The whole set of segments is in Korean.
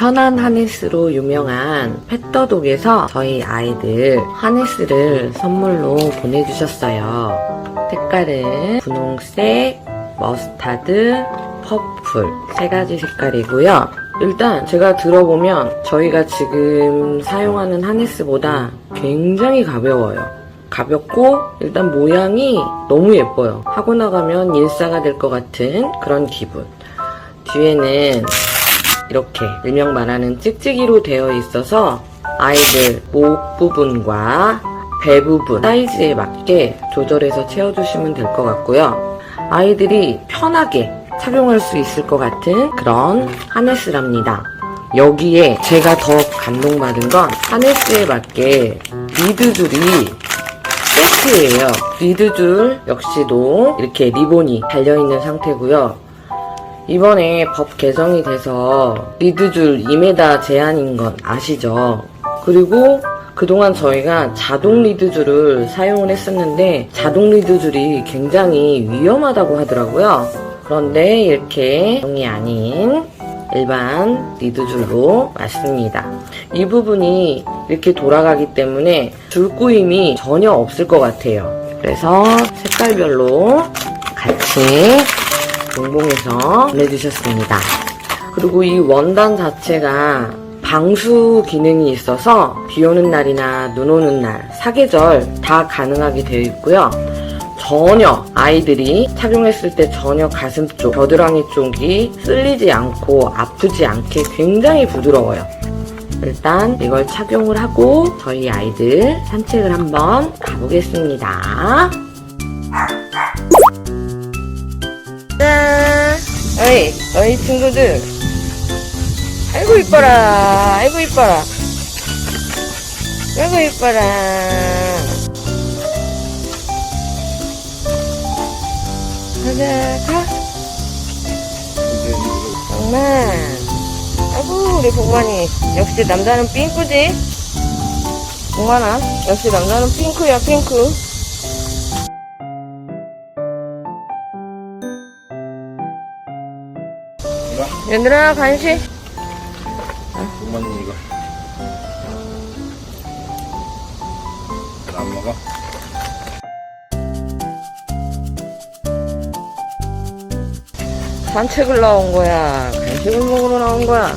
편한 하네스로 유명한 펫더독에서 저희 아이들 하네스를 선물로 보내주셨어요. 색깔은 분홍색, 머스타드, 퍼플 세 가지 색깔이고요. 일단 제가 들어보면 저희가 지금 사용하는 하네스보다 굉장히 가벼워요. 가볍고 일단 모양이 너무 예뻐요. 하고 나가면 일사가 될 것 같은 그런 기분. 뒤에는 이렇게 일명 말하는 찍찍이로 되어 있어서 아이들 목 부분과 배 부분 사이즈에 맞게 조절해서 채워주시면 될 것 같고요. 아이들이 편하게 착용할 수 있을 것 같은 그런 하네스랍니다. 여기에 제가 더 감동받은 건 하네스에 맞게 리드줄이 세트예요. 리드줄 역시도 이렇게 리본이 달려있는 상태고요. 이번에 법 개정이 돼서 리드줄 2m 제한인 건 아시죠? 그리고 그동안 저희가 자동 리드줄을 사용을 했었는데 자동 리드줄이 굉장히 위험하다고 하더라고요. 그런데 이렇게 자동이 아닌 일반 리드줄로 맞습니다. 이 부분이 이렇게 돌아가기 때문에 줄꾸임이 전혀 없을 것 같아요. 그래서 색깔별로 같이 동봉해서 보내주셨습니다. 그리고 이 원단 자체가 방수 기능이 있어서 비 오는 날이나 눈 오는 날, 사계절 다 가능하게 되어 있고요. 전혀 아이들이 착용했을 때 전혀 가슴 쪽, 겨드랑이 쪽이 쓸리지 않고 아프지 않게 굉장히 부드러워요. 일단 이걸 착용을 하고 저희 아이들 산책을 한번 가보겠습니다. 짠! 어이, 어이 친구들. 아이고 이뻐라, 아이고 이뻐라. 아이고 이뻐라. 가자, 가. 정말. 아이고, 우리 복만이. 역시 남자는 핑크지? 복만아, 역시 남자는 핑크야, 핑크. 얘들아, 간식. 엄마는 이거 안 먹어? 산책을 나온 거야? 간식을 먹으러 나온 거야?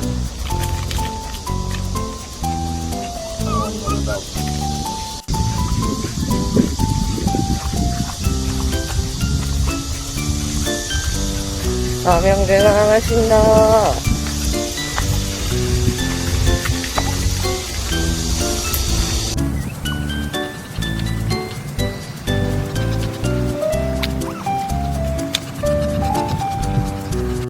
남양제가 가신다.